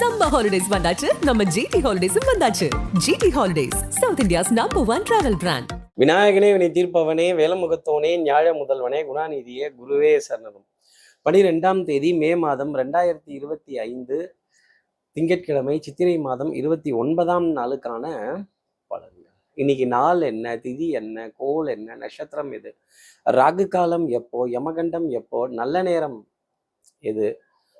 Summer holidays வந்தாச்சு. நம்ம GT ஹாலிடேஸும் வந்தாச்சு. GT holidays south India's number one travel brand விநாயகனே வினை தீர்ப்பவனே வேலமுகத்தோனே ஞாழ முதல்வனே குணாநிதியே குருவே சரணம். பனிரெண்டாம் தேதி மே மாதம் ரெண்டாயிரத்தி இருபத்தி ஐந்து திங்கட்கிழமை சித்திரை மாதம் இருபத்தி ஒன்பதாம் நாளுக்கான பலன்கள். இன்னைக்கு நாள் என்ன திதி என்ன கோல் என்ன நட்சத்திரம் எது? ராகு காலம் எப்போ யமகண்டம் எப்போ நல்ல நேரம் எது?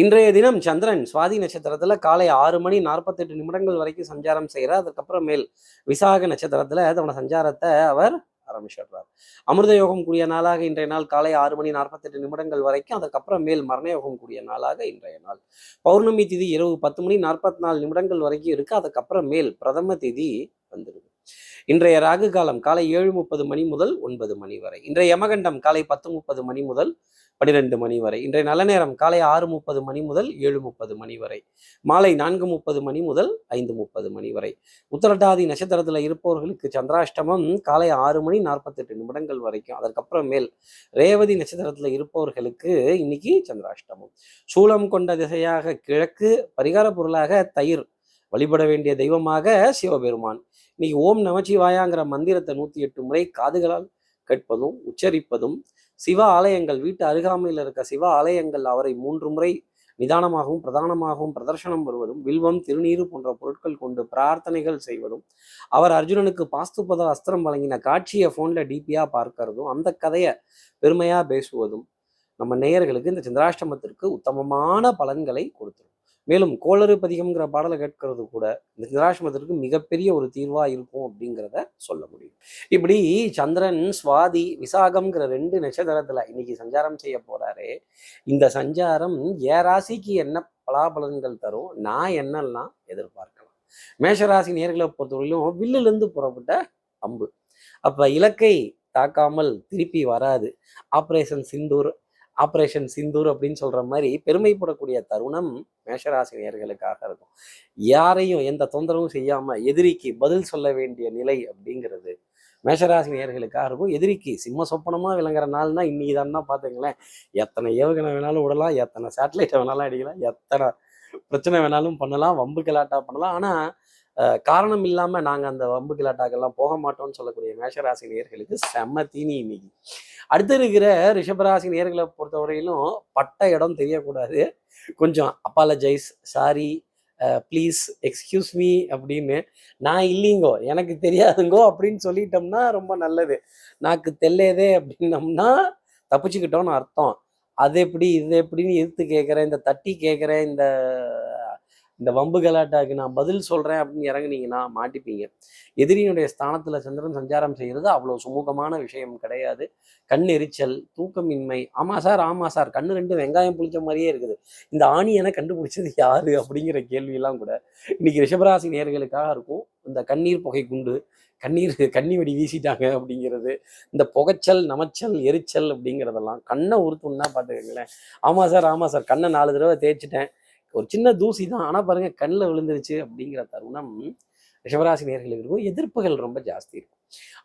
இன்றைய தினம் சந்திரன் சுவாதி நட்சத்திரத்துல காலை ஆறு மணி நாற்பத்தெட்டு நிமிடங்கள் வரைக்கும் சஞ்சாரம் செய்கிறார். அதுக்கப்புறம் மேல் விசாக நட்சத்திரத்துல தன்னோட சஞ்சாரத்தை அவர் ஆரம்பிச்சிடுறார். அமிர்த யோகம் கூடிய நாளாக இன்றைய நாள் காலை ஆறு மணி நாற்பத்தெட்டு நிமிடங்கள் வரைக்கும் அதுக்கப்புறம் மேல் மரண யோகம் கூடிய நாளாக இன்றைய நாள். பௌர்ணமி திதி இரவு பத்து மணி நாற்பத்தி நாலு நிமிடங்கள் வரைக்கும் இருக்கு. அதுக்கப்புறம் மேல் பிரதம திதி வந்துடுது. இன்றைய ராகு காலம் காலை ஏழு முப்பது மணி முதல் ஒன்பது மணி வரை. இன்றைய யமகண்டம் காலை பத்து முப்பது மணி முதல் பன்னிரெண்டு மணி வரை. இன்றைய நல்ல நேரம் காலை ஆறு முப்பது மணி முதல் ஏழு முப்பது மணி வரை. மாலை நான்கு முப்பது மணி முதல் ஐந்து முப்பது மணி வரை. உத்தரட்டாதி நட்சத்திரத்தில் இருப்பவர்களுக்கு சந்திராஷ்டமம் காலை ஆறு மணி நாற்பத்தெட்டு நிமிடங்கள் வரைக்கும். அதற்கப்புறம் மேல் ரேவதி நட்சத்திரத்தில் இருப்பவர்களுக்கு இன்னைக்கு சந்திராஷ்டமம். சூலம் கொண்ட திசையாக கிழக்கு பரிகார பொருளாக தயிர். வழிபட வேண்டிய தெய்வமாக சிவபெருமான். இன்னைக்கு ஓம் நமச்சிவாயாங்கிற மந்திரத்தை நூற்றி எட்டு முறை காதுகளால் கேட்பதும் உச்சரிப்பதும் சிவ ஆலயங்கள் வீட்டு அருகாமையில் இருக்க சிவ ஆலயங்கள் அவரை மூன்று முறை நிதானமாகவும் பிரதானமாகவும் பிரதர்ஷனம் வருவதும் வில்வம் திருநீறு போன்ற பொருட்கள் கொண்டு பிரார்த்தனைகள் செய்வதும் அவர் அர்ஜுனனுக்கு பாஸ்துபத அஸ்திரம் வழங்கின காட்சியை ஃபோனில் டிபியாக பார்க்கறதும் அந்த கதையை பெருமையாக பேசுவதும் நம்ம நேயர்களுக்கு இந்த சந்திராஷ்டமத்திற்கு உத்தமமான பலன்களை கொடுத்துரும் மேலும் கோளறு பதிகம்ங்கிற பாடலை கேட்கறது கூட இந்த சந்திராஷ்டமத்திற்கு மிகப்பெரிய ஒரு தீர்வா இருக்கும் அப்படிங்கிறத சொல்ல முடியும். இப்படி சந்திரன் சுவாதி விசாகம்ங்கிற ரெண்டு நட்சத்திரத்துல இன்னைக்கு சஞ்சாரம் செய்ய போறாரு. இந்த சஞ்சாரம் ஏ ராசிக்கு என்ன பலாபலன்கள் தரும் நான் என்னெல்லாம் எதிர்பார்க்கலாம்? மேஷராசி நேர்களை பொறுத்தவரையிலும் வில்லிலிருந்து புறப்பட்ட அம்பு. அப்ப இலக்கை தாக்காமல் திருப்பி வராது. ஆப்ரேஷன் சிந்தூர் ஆப்ரேஷன் சிந்தூர் அப்படின்னு சொல்ற மாதிரி பெருமைப்படக்கூடிய தருணம் மேஷராசினியர்களுக்காக இருக்கும். யாரையும் எந்த தொந்தரவும் செய்யாம எதிரிக்கு பதில் சொல்ல வேண்டிய நிலை அப்படிங்கிறது மேஷராசினியர்களுக்காக இருக்கும். எதிரிக்கு சிம்ம சொப்பனமா விளங்குற நாள்னா இன்னைக்கு தான் பார்த்துங்களேன் எத்தனை ஏவுகணை வேணாலும் விடலாம் எத்தனை சேட்டலைட்டை வேணாலும் அடிக்கலாம் எத்தனை பிரச்சனை வேணாலும் பண்ணலாம் வம்பு கலாட்டா பண்ணலாம். ஆனா காரணம் இல்லாமல் நாங்கள் அந்த வம்பு கிலாட்டாக்கெல்லாம் போக மாட்டோம்னு சொல்லக்கூடிய மேஷராசி நேர்களுக்கு செம்ம தீனி இன்னைக்கு. அடுத்து இருக்கிற ரிஷபராசி நேர்களை பொறுத்தவரையிலும் பட்ட இடம் தெரியக்கூடாது. கொஞ்சம் apologise sorry please excuse me அப்படின்னு நான் இல்லைங்கோ எனக்கு தெரியாதுங்கோ அப்படின்னு சொல்லிட்டோம்னா ரொம்ப நல்லது. நாக்கு தெல்லையதே அப்படின்னம்னா தப்பிச்சுக்கிட்டோம்னு அர்த்தம். அது எப்படி இது எப்படின்னு எதிர்த்து கேட்குறேன் இந்த தட்டி கேட்குறேன் இந்த இந்த வம்பு கலாட்டாக்கு நான் பதில் சொல்கிறேன் அப்படின்னு இறங்குனீங்கன்னா மாட்டிப்பீங்க. எதிரியினுடைய ஸ்தானத்தில் சந்திரன் சஞ்சாரம் செய்கிறது அவ்வளோ சுமூகமான விஷயம் கிடையாது. கண் எரிச்சல் தூக்கமின்மை ஆமாம் சார் ஆமாம் சார் கண்ணு ரெண்டு வெங்காயம் புளிச்ச மாதிரியே இருக்குது. இந்த ஆணியனை கண்டுபிடிச்சது யாரு அப்படிங்கிற கேள்வியெல்லாம் கூட இன்னைக்கு ரிஷபராசி நேர்களுக்காக இருக்கும். இந்த கண்ணீர் புகை குண்டு கண்ணீர் கண்ணி வெடி வீசிட்டாங்க அப்படிங்கிறது இந்த புகைச்சல் நமச்சல் எரிச்சல் அப்படிங்கிறதெல்லாம் கண்ணை உறுத்துன்னா பார்த்துக்கங்களேன் ஆமாம் சார் ஆமாம் சார் கண்ணை நாலு தடவை தேய்ச்சிட்டேன். ஒரு சின்ன தூசி தான். ஆனால் பாருங்க கண்ணில் விழுந்துருச்சு அப்படிங்கிற தருணம் ரிஷபராசி நேர்களுக்கு இருக்கும். எதிர்ப்புகள் ரொம்ப ஜாஸ்தி இருக்கும்.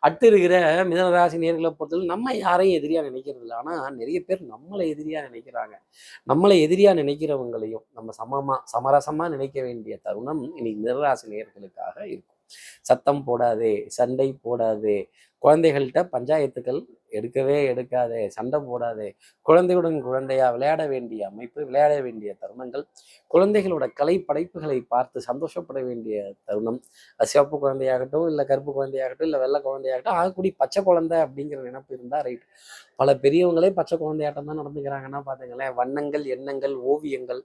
அடுத்து இருக்கிற மிதனராசி நேர்களை பொறுத்தவரை நம்ம யாரையும் எதிரியாக நினைக்கிறது இல்லை. ஆனால் நிறைய பேர் நம்மளை எதிரியாக நினைக்கிறாங்க. நம்மளை எதிரியாக நினைக்கிறவங்களையும் நம்ம சமமாக சமரசமாக நினைக்க வேண்டிய தருணம் இன்னைக்கு மிதனராசி நேர்களுக்காக இருக்கும். சத்தம் போடாதே சண்டை போடாதே. குழந்தைகள்கிட்ட பஞ்சாயத்துக்கள் எடுக்கவே எடுக்காதே சண்டை போடாதே. குழந்தையுடன் குழந்தையா விளையாட வேண்டிய அமைப்பு விளையாட வேண்டிய தருணங்கள். குழந்தைகளோட கலை படைப்புகளை பார்த்து சந்தோஷப்பட வேண்டிய தருணம். சிவப்பு குழந்தையாகட்டும் இல்லை கருப்பு குழந்தையாகட்டும் இல்லை வெள்ளை குழந்தையாகட்டும் ஆகக்கூடிய பச்சை குழந்தை அப்படிங்கிற நினைப்பு இருந்தால் ரைட் பல பெரியவங்களே பச்சை குழந்தையாட்டம் தான் நடந்துக்கிறாங்கன்னா பார்த்துங்களேன் வண்ணங்கள் எண்ணங்கள் ஓவியங்கள்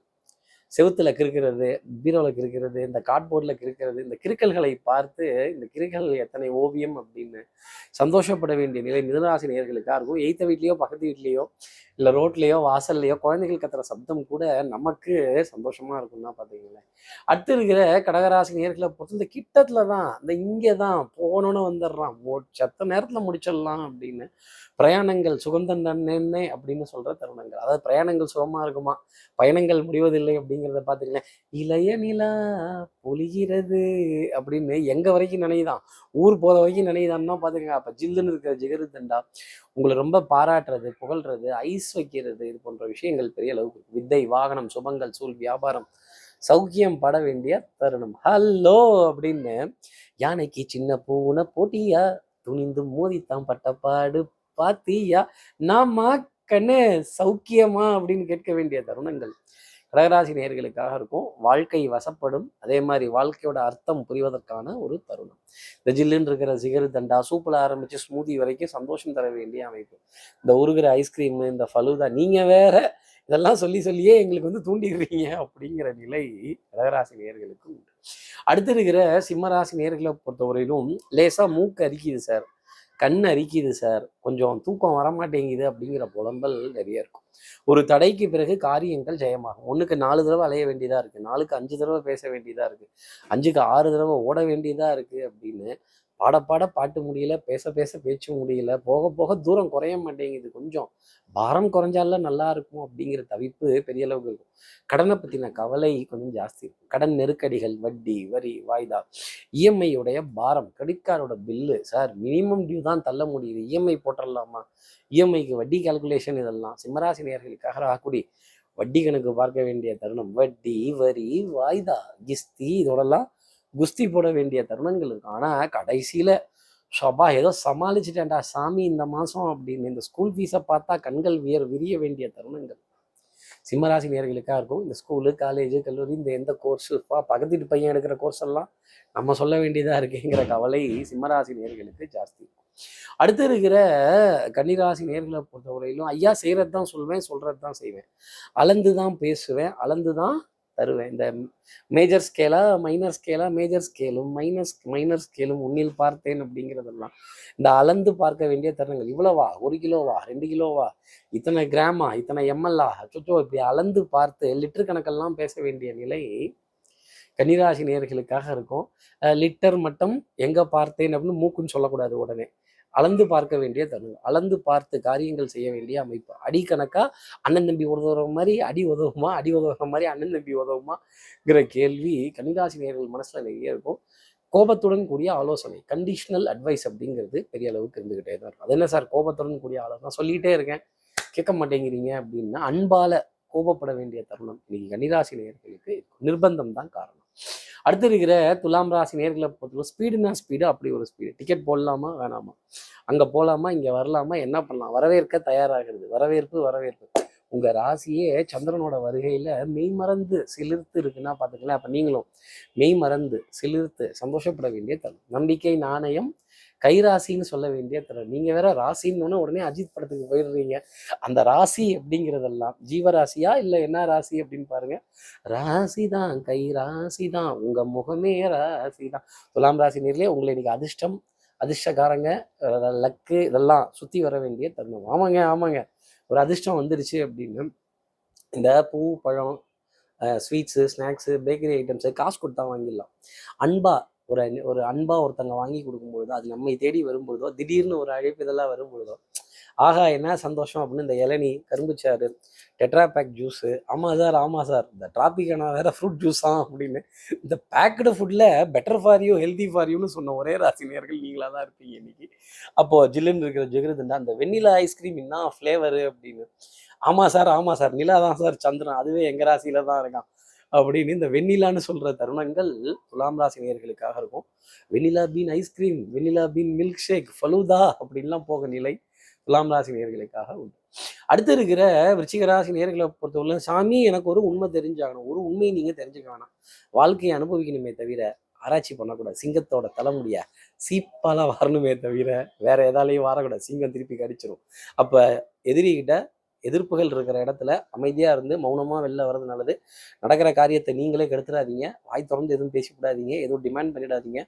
செவுத்துல கிறுக்கிறது பீரோவில் கிறுக்கிறது இந்த கார்ட்போர்டில் கிறுக்கிறது இந்த கிறுக்கல்களை பார்த்து இந்த கிறுக்கல் எத்தனை ஓவியம் அப்படின்னு சந்தோஷப்பட வேண்டிய நிலை மிதனராசி நேர்களுக்காக இருக்கும் எய்த்த வீட்லேயோ பக்கத்து வீட்லேயோ இல்லை ரோட்லேயோ வாசல்லையோ குழந்தைகள் கத்துற சப்தம் கூட நமக்கு சந்தோஷமா இருக்கும்னா பார்த்தீங்களேன் அடுத்து இருக்கிற கடகராசி நேர்களை பொறுத்து இந்த கிட்டத்துல தான் இந்த இங்கே தான் போகணுன்னு வந்துடுறான். மோ சத்த நேரத்தில் முடிச்சிடலாம் அப்படின்னு. பிரயாணங்கள் சுகந்தன் நன்னே அப்படின்னு சொல்ற தருணங்கள். அதாவது பிரயாணங்கள் சுகமா இருக்குமா? பயணங்கள் முடிவதில்லை அப்படிங்கிறத பார்த்தீங்கன்னா இளைய நிலா பொழிகிறது அப்படின்னு எங்க வரைக்கும் நினைதான் ஊர் போற வரைக்கும் நினைதான்னா பார்த்துக்கங்க அப்ப ஜில்லுன்னு இருக்கிற ஜிகரு தண்டா உங்களை ரொம்ப பாராட்டுறது புகழ்றது ஐஸ் வைக்கிறது இது போன்ற விஷயங்கள் பெரிய அளவுக்கு இருக்கு. வித்தை வாகனம் சுபங்கள் சூழ் வியாபாரம் சௌக்கியம் பட வேண்டிய தருணம். ஹலோ அப்படின்னு யானைக்கு சின்ன பூனை போட்டியா? துணிந்து மோதித்தான் பட்ட பாத்தியா? நாமா கண்ணு சௌக்கியமா அப்படின்னு கேட்க வேண்டிய தருணங்கள். கடகராசி நேயர்களுக்காக இருக்கும். வாழ்க்கை வசப்படும். அதே மாதிரி வாழ்க்கையோட அர்த்தம் புரிவதற்கான ஒரு தருணம். இந்த ஜில்லுன்னு இருக்கிற சிகரு தண்டா சூப்பில் ஆரம்பித்து ஸ்மூதி வரைக்கும் சந்தோஷம் தர வேண்டிய அமைப்பு. இந்த உருகிற ஐஸ்கிரீம் இந்த ஃபலூதா நீங்கள் வேற இதெல்லாம் சொல்லி சொல்லியே எங்களுக்கு வந்து தூண்டிடுறீங்க அப்படிங்கிற நிலை கடகராசி நேயர்களுக்கு உண்டு. அடுத்து இருக்கிற சிம்மராசி நேயர்களை பொறுத்தவரையிலும் லேசாக மூக்கு அரிக்குது சார் கண் அரிக்குது சார் கொஞ்சம் தூக்கம் வரமாட்டேங்குது அப்படிங்கிற புலம்பல் நிறைய இருக்கும். ஒரு தடைக்கு பிறகு காரியங்கள் ஜெயமாகும். ஒண்ணுக்கு நாலு தடவை அலைய வேண்டியதா இருக்கு. நாலுக்கு அஞ்சு தடவை பேச வேண்டியதா இருக்கு. அஞ்சுக்கு ஆறு தடவை ஓட வேண்டியதா இருக்கு அப்படின்னு பாட பாட பாட்டு முடியல பேச பேச பேச்சு முடியல போக போக தூரம் குறைய மாட்டேங்குது கொஞ்சம். பாரம் குறைஞ்சால நல்லா இருக்கும் அப்படிங்கிற தவிப்பு பெரிய அளவுக்கு இருக்கும். கடனை பத்தின கவலை கொஞ்சம் ஜாஸ்தி இருக்கும். கடன் நெருக்கடிகள் வட்டி வரி வாய்தா. இஎம்ஐயுடைய பாரம் கிரெடிட் கார்டோட பில்லு சார் மினிமம் டியூ தான் தள்ள முடியுது. இஎம்ஐ போட்டுடலாமா இஎம்ஐக்கு வட்டி கால்குலேஷன் இதெல்லாம் சிம்மராசி நேர்களுக்காக ராக்குடி வட்டி கணக்கு பார்க்க வேண்டிய தருணம். வட்டி வரி வாய்தா கிஸ்தி இதோடலாம் குஸ்தி போட வேண்டிய தருணங்கள் இருக்கும் ஆனால் கடைசியில் ஷபா ஏதோ சமாளிச்சிட்டேன்டா சாமி இந்த மாதம் அப்படின்னு இந்த ஸ்கூல் ஃபீஸை பார்த்தா கண்கள் வியர் விரிய வேண்டிய தருணங்கள். சிம்மராசி நேர்களுக்காக இருக்கும் இந்த ஸ்கூலு காலேஜு கல்லூரி இந்த எந்த கோர்ஸு பக்கத்து வீட்டு பையன் எடுக்கிற கோர்ஸ் எல்லாம் நம்ம சொல்ல வேண்டியதாக இருக்குங்கிற கவலை சிம்மராசி நேர்களுக்கு ஜாஸ்தி. அடுத்து இருக்கிற கன்னிராசி நேர்களை பொறுத்தவரையிலும் ஐயா செய்கிறது தான் சொல்வேன் சொல்கிறது தான் செய்வேன். அளந்து தான் பேசுவேன் அளந்து தான் தருவேன். இந்த மேஜர் ஸ்கேலா மைனர் ஸ்கேலா மேஜர் ஸ்கேலும் மைனஸ் மைனர் ஸ்கேலும் உன்னில் பார்த்தேன் அப்படிங்கிறதெல்லாம். இந்த அளந்து பார்க்க வேண்டிய தருணங்கள். இவ்வளவா? ஒரு கிலோவா? ரெண்டு கிலோவா? இத்தனை கிராமா? இத்தனை எம்எல்ஆ அச்சோ இப்படி அளந்து பார்த்து லிட்டர் கணக்கெல்லாம் பேச வேண்டிய நிலை கன்னிராசி நேர்களுக்காக இருக்கும். லிட்டர் மட்டும் எங்க பார்த்தேன் அப்படின்னு மூக்குன்னு சொல்லக்கூடாது உடனே. அளந்து பார்க்க வேண்டிய தருணம். அளந்து பார்த்து காரியங்கள் செய்ய வேண்டிய அமைப்பு. அடி கணக்கா அண்ணன் தம்பி உதவுற மாதிரி அடி உதவுமா அடி உதவுற மாதிரி அண்ணன் தம்பி உதவுமாங்கிற கேள்வி கன்னிராசி நேர்கள் மனசுல நிறைய இருக்கும். கோபத்துடன் கூடிய ஆலோசனை கண்டிஷனல் அட்வைஸ் அப்படிங்கிறது பெரிய அளவுக்கு இருந்துகிட்டே தான் இருக்கும். அது என்ன சார்? கோபத்துடன் கூடிய ஆலோசனை சொல்லிகிட்டே சொல்லிட்டே இருக்கேன். கேட்க மாட்டேங்கிறீங்க அப்படின்னா அன்பால கோபப்பட வேண்டிய தருணம் இன்னைக்கு கன்னிராசி நேர்களுக்கு நிர்பந்தம் தான் காரணம். அடுத்து இருக்கிற துலாம் ராசி நேர்களை பொறுத்தவரை ஸ்பீடுனா ஸ்பீடு அப்படி ஒரு ஸ்பீடு டிக்கெட் போடலாமா வேணாமா? அங்கே போகலாமா இங்கே வரலாமா என்ன பண்ணலாம்? வரவேற்க தயாராகிறது. வரவேற்பு வரவேற்பு. உங்கள் ராசியே சந்திரனோட வருகையில் மெய் மறந்து சிலிர்த்து இருக்குன்னா பார்த்துக்கலாம் அப்போ நீங்களும் மெய் மறந்து சிலிர்த்து சந்தோஷப்பட வேண்டிய தரும் நம்பிக்கை நாணயம் கைராசின்னு சொல்ல வேண்டிய திறன் நீங்கள் வேற ராசின்னு உடனே அஜித் படத்துக்கு போயிடுறீங்க. அந்த ராசி அப்படிங்கிறதெல்லாம் ஜீவராசியா இல்லை என்ன ராசி அப்படின்னு பாருங்க. ராசி தான் கை ராசி தான் உங்க முகமே ராசி தான் துலாம் ராசி நேர்லயே உங்களை இன்னைக்கு அதிர்ஷ்டம் அதிர்ஷ்டக்காரங்க லக்கு இதெல்லாம் சுத்தி வர வேண்டிய தருணம். ஆமாங்க ஆமாங்க. ஒரு அதிர்ஷ்டம் வந்துருச்சு அப்படின்னு இந்த பூ பழம் ஸ்வீட்ஸு ஸ்நாக்ஸு பேக்கரி ஐட்டம்ஸு காசு கொடுத்தா வாங்கிடலாம். அன்பா ஒரு அன்- ஒரு அன்பா ஒருத்தங்க வாங்கி கொடுக்கும்பொழுதோ அது நம்மை தேடி வரும்பொழுதோ திடீர்னு ஒரு அழைப்பு இதெல்லாம் வரும்பொழுதோ ஆகா என்ன சந்தோஷம் அப்படின்னு இந்த இளநீ கரும்புச்சாறு டெட்ரா பேக் ஜூஸு ஆமாம் சார் ஆமாம் சார் இந்த டிராபிக்கான வேற ஃப்ரூட் ஜூஸா அப்படின்னு இந்த பேக்கடு ஃபுட்டில் better for you healthy for யூன்னு சொன்ன ஒரே ராசினியர்கள் நீங்களாக தான் இருப்பீங்க இன்னைக்கு. அப்போ ஜில்லுன்னு இருக்கிற ஜெகருதுண்டா அந்த வெண்ணிலா ஐஸ்கிரீம் என்ன ஃப்ளேவரு அப்படின்னு ஆமாம் சார் ஆமாம் சார் நிலா தான் சார் சந்திரன் அதுவே எங்கள் ராசியில தான் இருக்கான். அப்படின்னு இந்த வெண்ணிலான்னு சொல்ற தருணங்கள் துலாம் ராசி நேர்களுக்காக இருக்கும். Vanilla bean ice cream vanilla bean milk shake falooda அப்படின்லாம் போக நிலை துலாம் ராசி நேர்களுக்காக உண்டு. அடுத்து இருக்கிற விருச்சிக ராசி நேர்களை பொறுத்தவரை சாமி எனக்கு ஒரு உண்மை தெரிஞ்சாகணும். ஒரு உண்மையை நீங்க தெரிஞ்சுக்க வேணாம் வாழ்க்கையை அனுபவிக்கணுமே தவிர ஆராய்ச்சி பண்ணக்கூடாது. சிங்கத்தோட தலைமுடிய சீப்பால வரணுமே தவிர வேற எதாலையும் வரக்கூடாது. சிங்கம் திருப்பி கடிச்சிரும். அப்ப எதிரிகிட்ட எதிர்ப்புகள் இருக்கிற இடத்துல அமைதியாக இருந்து மௌனமாக வெளில வர்றது நல்லது. நடக்கிற காரியத்தை நீங்களே கெடுத்துடாதீங்க வாய் திறந்து எதுவும் பேசிவிடாதீங்க எதுவும் டிமாண்ட் பண்ணிடாதீங்க.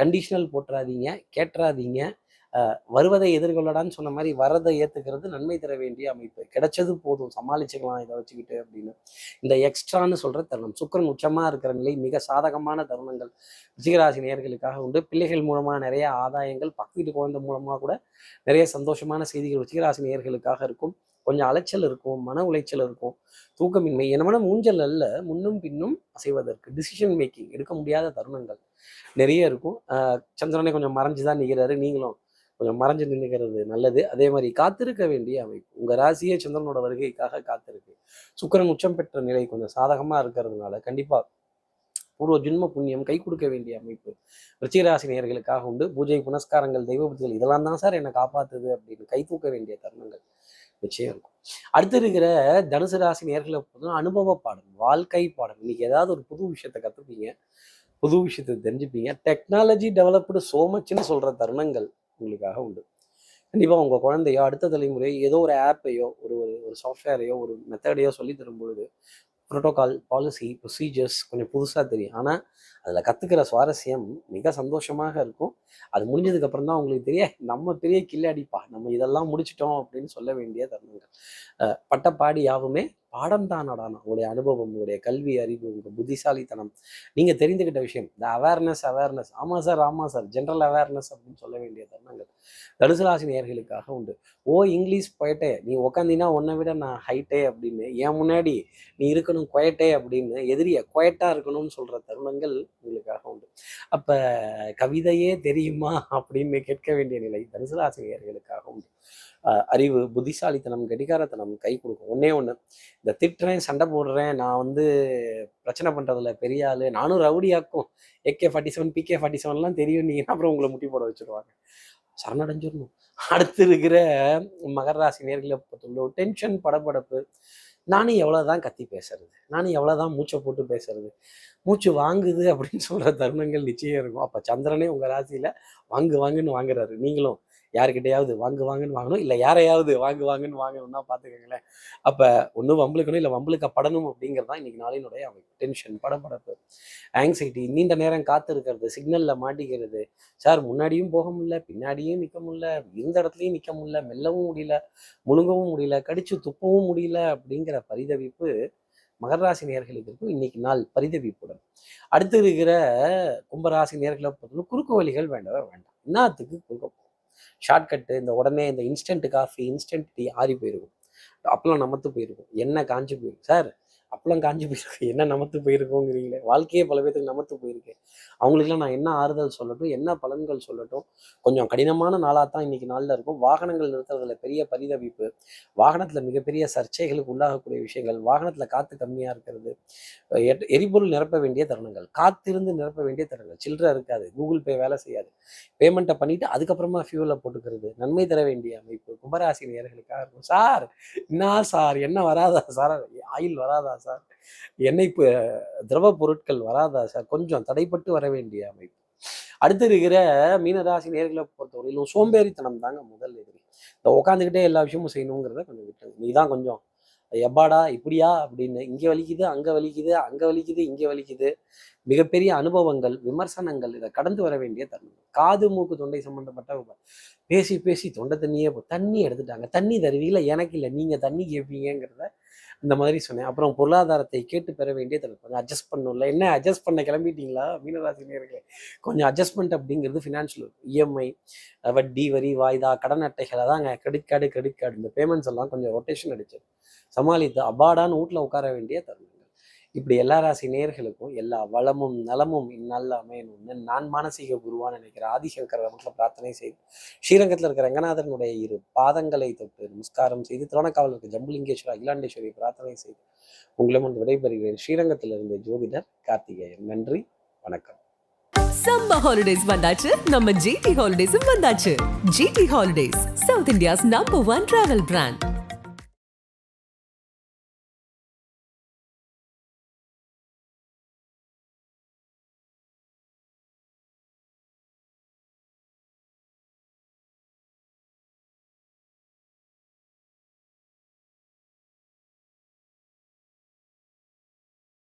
கண்டிஷனல் போட்டுறாதீங்க. கேட்டுறாதீங்க வருவதை எதிர்கொள்ளடான்னு சொன்ன மாதிரி வரதை ஏற்றுக்கிறது நன்மை தர வேண்டிய அமைப்பு. கிடைச்சது போதும். சமாளிச்சுக்கலாம் இதை வச்சுக்கிட்டு அப்படின்னு. இந்த எக்ஸ்ட்ரான்னு சொல்கிற தருணம். சுக்கரன் உச்சமாக இருக்கிற நிலை மிக சாதகமான தருணங்கள். ரிஷிகராசி நேர்களுக்காக உண்டு. பிள்ளைகள் மூலமாக நிறைய ஆதாயங்கள் பக்கத்து குழந்தை மூலமாக கூட நிறைய சந்தோஷமான செய்திகள் ரிஷிகராசி நேர்களுக்காக இருக்கும். கொஞ்சம் அலைச்சல் இருக்கும் மன உளைச்சல் இருக்கும் தூக்கமின்மை என்னமான மூஞ்சல் அல்ல முன்னும் பின்னும் அசைவதற்கு டிசிஷன் மேக்கிங் எடுக்க முடியாத தருணங்கள் நிறைய இருக்கும். சந்திரனே கொஞ்சம் மறைஞ்சு தான் நிற்கிறாரு நீங்களும் கொஞ்சம் மறைஞ்சு நின்றுக்கிறது நல்லது. அதே மாதிரி காத்திருக்க வேண்டிய அமைப்பு உங்கள் ராசியே சந்திரனோட வருகைக்காக காத்திருக்கு. சுக்கிரன் உச்சம் பெற்ற நிலை கொஞ்சம் சாதகமாக இருக்கிறதுனால கண்டிப்பாக பூர்வ ஜென்ம புண்ணியம் கை கொடுக்க வேண்டிய அமைப்பு ரிச்சிகராசி நேர்களுக்காக உண்டு. பூஜை புனஸ்காரங்கள் தெய்வபத்திகள் இதெல்லாம் தான் சார் என்னை காப்பாத்துது அப்படின்னு கை தூக்க வேண்டிய தருணங்கள் நிச்சயம் இருக்கும். அடுத்து இருக்கிற தனுசு ராசி நேர்களை பொறுத்தவரை அனுபவ பாடம் வாழ்க்கை பாடம் இன்னைக்கு ஏதாவது ஒரு புது விஷயத்தை கற்றுப்பீங்க புது விஷயத்தை தெரிஞ்சுப்பீங்க. டெக்னாலஜி டெவலப்டு சோ மச்னு சொல்ற தருணங்கள் உங்களுக்காக உண்டு. கண்டிப்பாக உங்கள் குழந்தையோ அடுத்த தலைமுறை ஏதோ ஒரு ஆப்பையோ ஒரு ஒரு ஒரு சாஃப்ட்வேரையோ ஒரு மெத்தடையோ சொல்லி தரும் பொழுது ப்ரோட்டோக்கால் பாலிசி ப்ரொசீஜர்ஸ் கொஞ்சம் புதுசாக தெரியும். ஆனால் அதில் கற்றுக்கிற சுவாரஸ்யம் மிக சந்தோஷமாக இருக்கும். அது முடிஞ்சதுக்கு அப்புறம் தான் உங்களுக்கு தெரிய நம்ம பெரிய கில்லாடிப்பா நம்ம இதெல்லாம் முடிச்சிட்டோம் அப்படின்னு சொல்ல வேண்டிய தருணங்கள். பட்டப்பாடி யாவுமே பாடம் தான் நடானம் உங்களுடைய அனுபவம் உங்களுடைய கல்வி அறிவு உங்கள் புத்திசாலித்தனம். நீங்கள் தெரிந்துக்கிட்ட விஷயம் இந்த அவேர்னஸ் அவேர்னஸ் ஆமாம் சார் ஆமாம் சார் ஜென்ரல் அவேர்னஸ் அப்படின்னு சொல்ல வேண்டிய தருணங்கள். தனுசு ராசி நேர்களுக்காக உண்டு. ஓ இங்கிலீஷ் போயிட்டே நீ உக்காந்தினா உன்னை விட நான் ஹைட்டே அப்படின்னு என் முன்னாடி நீ இருக்கணும் குயட்டே அப்படின்னு எதிரிய குயட்டாக இருக்கணும்னு சொல்கிற தருணங்கள் உங்களுக்காக உண்டு. அப்ப கவிதையே தெரியுமா அப்படின்னு கேட்க வேண்டிய நிலை தனுசு உண்டு. அறிவு புத்திசாலித்தனம் கடிகாரத்தனம் கை கொடுக்கும். ஒன்னே ஒன்று இந்த திட்டுறேன் சண்டை போடுறேன் நான் வந்து பிரச்சனை பண்றதுல பெரிய ஆளு நானும் ரவுடியாக்கும். AK forty seven PK forty செவன்லாம் தெரியும். நீங்க அப்புறம் உங்களை முட்டி போட வச்சிருவாங்க? சரணடைஞ்சிடணும் அடுத்து இருக்கிற மகர ராசி நேர்களை பொறுத்தவரை டென்ஷன் படபடப்பு நானும் எவ்வளோதான் கத்தி பேசுறது? நானும் எவ்வளோதான் மூச்சை போட்டு பேசுறது? மூச்சு வாங்குது அப்படின்னு சொல்கிற தருணங்கள் நிச்சயம் இருக்கும். அப்போ சந்திரனே உங்கள் ராசியில் வாங்கு வாங்குன்னு வாங்குறாரு. நீங்களும் யாருக்கிட்டையாவது வாங்கு வாங்குன்னு வாங்கணும். இல்லை யாரையாவது வாங்கு வாங்குன்னு வாங்கணும்னா பார்த்துக்கோங்களேன் அப்போ ஒன்று வம்பளுக்கணும் இல்லை வம்பளுக்கப்படணும் அப்படிங்கிறது தான் இன்னைக்கு நாளினுடைய அவங்க டென்ஷன் படப்படப்பு ஆங்ஸைட்டி நீண்ட நேரம் காத்து இருக்கிறது சிக்னலில் மாட்டிக்கிறது. சார் முன்னாடியும் போக முடியல பின்னாடியும் நிற்க முடியல இருந்த இடத்துலையும் நிற்க முடியல மெல்லவும் முடியல முழுங்கவும் முடியல கடிச்சு துப்பவும் முடியல அப்படிங்கிற பரிதவிப்பு மகராசி நேர்களுக்கு இருக்கும். இன்னைக்கு நாள் பரிதவிப்புடன். அடுத்து இருக்கிற கும்பராசி நேர்களை பொறுத்தவரை குறுக்கு வழிகள் வேண்டவே வேண்டாம். என்னத்துக்கு குறுக்க போகும் ஷார்ட்கட்டு இந்த உடனே இந்த இன்ஸ்டன்ட் காஃபி இன்ஸ்டன்ட் டீ ஆறி போயிருக்கும். அப்பெல்லாம் நமத்து போயிருக்கும். எண்ணெய் காஞ்சி போயிருக்கும். சார் அப்பெல்லாம் காஞ்சி போயிருக்கு. என்ன நமத்து போயிருக்கோங்கிறீங்களே. வாழ்க்கையே பல பேர்த்துக்கு நமத்து போயிருக்கு. அவங்களுக்குலாம் நான் என்ன ஆறுதல் சொல்லட்டும் என்ன பலன்கள் சொல்லட்டும் கொஞ்சம் கடினமான நாளாக தான் இன்னைக்கு நாளில் இருக்கும். வாகனங்கள் நிறுத்துறதுல பெரிய பரிதவிப்பு வாகனத்தில் மிகப்பெரிய சர்ச்சைகளுக்கு உள்ளாகக்கூடிய விஷயங்கள் வாகனத்தில் காற்று கம்மியாக இருக்கிறது எட்- எரிபொருள் நிரப்ப வேண்டிய தருணங்கள் காத்திருந்து நிரப்ப வேண்டிய தருணங்கள். சில்லறை இருக்காது கூகுள் பே வேலை செய்யாது. பேமெண்ட்டை பண்ணிட்டு அதுக்கப்புறமா ஃபியூலை போட்டுக்கிறது நன்மை தர வேண்டிய அமைப்பு கும்பராசி நேர்களுக்காக இருக்கும். சார் என்ன சார் என்ன வராதா சார் ஆயில் வராதா சார். எண்ணெய் திரவ பொருட்கள் வராதா சார்? கொஞ்சம் தடைப்பட்டு வர வேண்டிய அமைப்பு. அடுத்து இருக்கிற மீனராசி நேர்களை பொறுத்தவரையிலும் சோம்பேறித்தனம் தாங்க முதல் எதிரி. இந்த உட்காந்துக்கிட்டே எல்லா விஷயமும் செய்யணுங்கிறத கொஞ்சம் விட்டு நீ தான் கொஞ்சம் எப்பாடா இப்படியா அப்படின்னு. இங்கே வலிக்குது அங்கே வலிக்குது அங்கே வலிக்குது இங்கே வலிக்குது. மிகப்பெரிய அனுபவங்கள் விமர்சனங்கள் இதை கடந்து வர வேண்டிய தருணம் காது மூக்கு தொண்டை சம்மந்தப்பட்ட பேசி பேசி தொண்டை தண்ணியே போ- தண்ணி எடுத்துட்டாங்க. தண்ணி தருவீங்களா எனக்கு இல்லை. நீங்கள் தண்ணி கேட்பீங்கிறத இந்த மாதிரி சொன்னேன். அப்புறம் பொருளாதாரத்தை கேட்டு பெற வேண்டிய தலைப்பு கொஞ்சம் அட்ஜஸ்ட் பண்ணணும்ல. என்ன அட்ஜஸ்ட் பண்ண கிளம்பிட்டீங்களா? மீனராசினியர்களே. கொஞ்சம் அட்ஜஸ்ட்மெண்ட் அப்படிங்கிறது ஃபினான்ஷியல் இஎம்ஐ வட்டி வரி வாய்தா கடன் அட்டைகள் அதாங்க கிரெடிட் கார்டு கிரெடிட் கார்டு இந்த பேமெண்ட்ஸ் எல்லாம் கொஞ்சம் ரொட்டேஷன் அடிச்சு சமாளித்து அபாடான்னு வீட்டில் உட்கார வேண்டிய தருணம். இப்படி எல்லா ராசி நேர்களுக்கும் எல்லா வளமும் நலமும் இந்நாளில் அமையணும்னு நான் மானசீக குருவான்னு நினைக்கிற ஆதிசங்கர பிரார்த்தனை செய்து ஸ்ரீரங்கத்தில் இருக்கிற ரங்கநாதனுடைய இரு பாதங்களை தொட்டு நமஸ்காரம் செய்து திருவண்ணக்காவல் இருக்க ஜம்புலிங்கேஸ்வரர் அகிலாண்டேஸ்வரி பிரார்த்தனை செய்து உங்களிடம் வந்து விடைபெறுகிறேன். ஸ்ரீரங்கத்தில் இருந்த ஜோதிடர் கார்த்திகேயன். நன்றி வணக்கம். சம்ப ஹாலிடேஸ் வந்தாச்சு. நம்ம ஜிடி ஹாலிடேஸும் வந்தாச்சு. GT holidays south India's number one travel brand